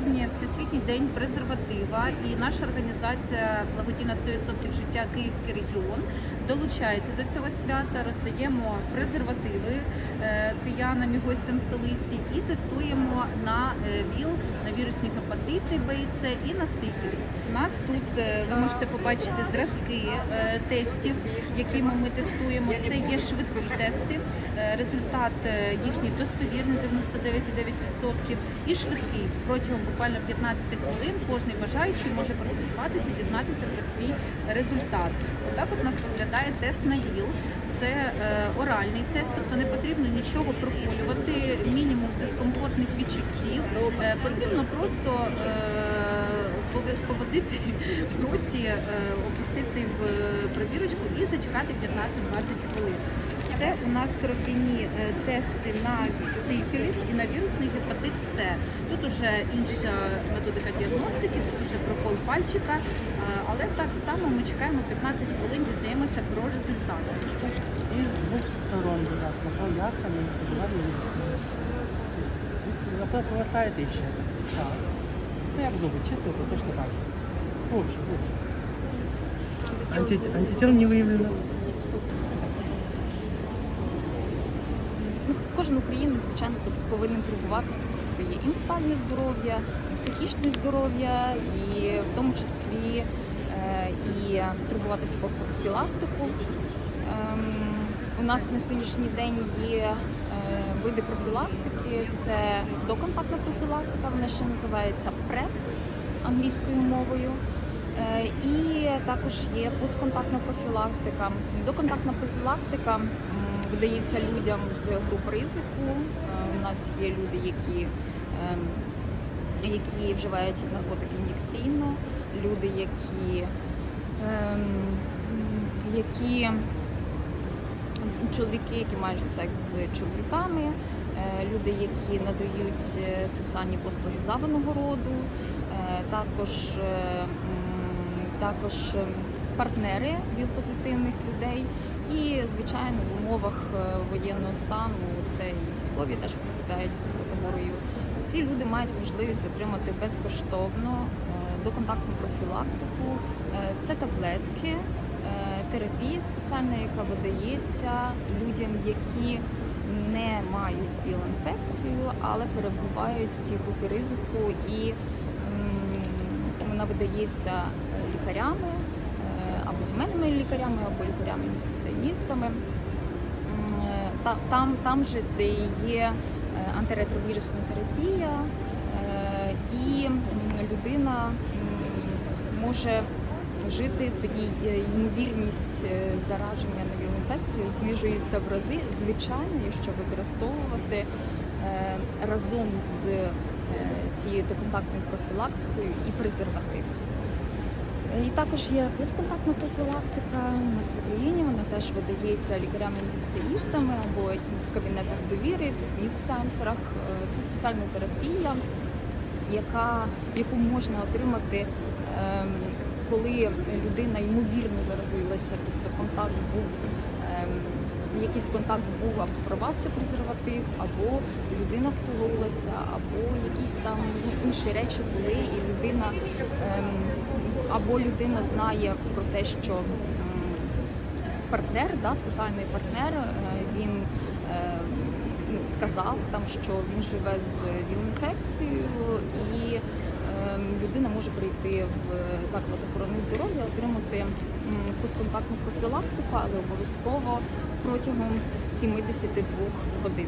сьогодні Всесвітній день презерватива, і наша організація Благодійна 100% життя Київський регіон долучається до цього свята. Роздаємо презервативи е, киянам і гостям столиці і тестуємо на е, ВІЛ, на вірусні гепатити Б і С і на сифіліс. У нас тут е, ви можете побачити зразки е, тестів, якими ми тестуємо. Це є швидкі тести. Е, Результат їхній достовірний 99,9% і швидкий. Протягом буквально 15 хвилин кожен бажаючий може протестуватися дізнатися про свій результат. Отак от у нас виглядає тест на ВІЛ. Це оральний тест, тобто не потрібно нічого проколювати, мінімум дискомфортних відчуттів. Потрібно просто е, поводити в роті, е, опустити в е, пробірочку і зачекати 15-20 хвилин. Це у нас кропійні е, тести на сифіліс і на вірусний гепатит С. Тут уже інша методика діагностики, тут уже прокол пальчика, але так само ми чекаємо 15 хвилин, дізнаємося про результати. І з двох сторон, будь ласка, ясно, не Напевно, повертаєте і ще раз. Ну як зуби, чистите, точно так же. Глубже, глубже. Анти... Антител не виявлено. Ну, Кожен українець, звичайно, повинен турбуватися про своє і ментальне здоров'я, і психічне здоров'я, і в тому числі е, і турбуватися про профілактику. Ем, у нас на сьогоднішній день є види профілактики. Це доконтактна профілактика, вона ще називається ПРЕП англійською мовою. Е, І також є постконтактна профілактика. Доконтактна профілактика видається людям з груп ризику. Е, У нас є люди, які, ем, які вживають наркотики ін'єкційно, люди, які, ем, які чоловіки, які мають секс з чоловіками, е, люди, які надають е, сексуальні послуги за винагороду, е, також, також партнери віл-позитивних людей. І, звичайно, в умовах воєнного стану це і військові теж попадають в цю категорію. Ці люди мають можливість отримати безкоштовно доконтактну профілактику. Це таблетки, терапія спеціальна, яка видається людям, які не мають ВІЛ-інфекцію, але перебувають в цій групі ризику, і вона видається е, лікарями е, або сімейними лікарями, або лікарями-інфекціоністами. Е, та- Там, там же, де є антиретровірусна терапія, і людина може жити, тоді е, ймовірність е, зараження на віл-інфекцію знижується в рази, звичайно, якщо використовувати е, разом з цією доконтактною профілактикою і презерватив. І також є безконтактна профілактика у нас в Україні. Вона теж видається лікарями-інфекціоністами або в кабінетах довіри, в слід-центрах. Е, Це спеціальна терапія, яка, яку можна отримати, ем, коли людина ймовірно заразилася, тобто контакт був. ем, Якийсь контакт був або порвався презерватив, або людина вкололася, або якісь там ну, інші речі були, і людина ем, або людина знає про те, що м, партнер, да, сексуальний партнер, е, він е, сказав там, що він живе з ВІЛ-інфекцією, і людина може прийти в заклад охорони здоров'я, отримати постконтактну профілактику, але обов'язково протягом 72 годин.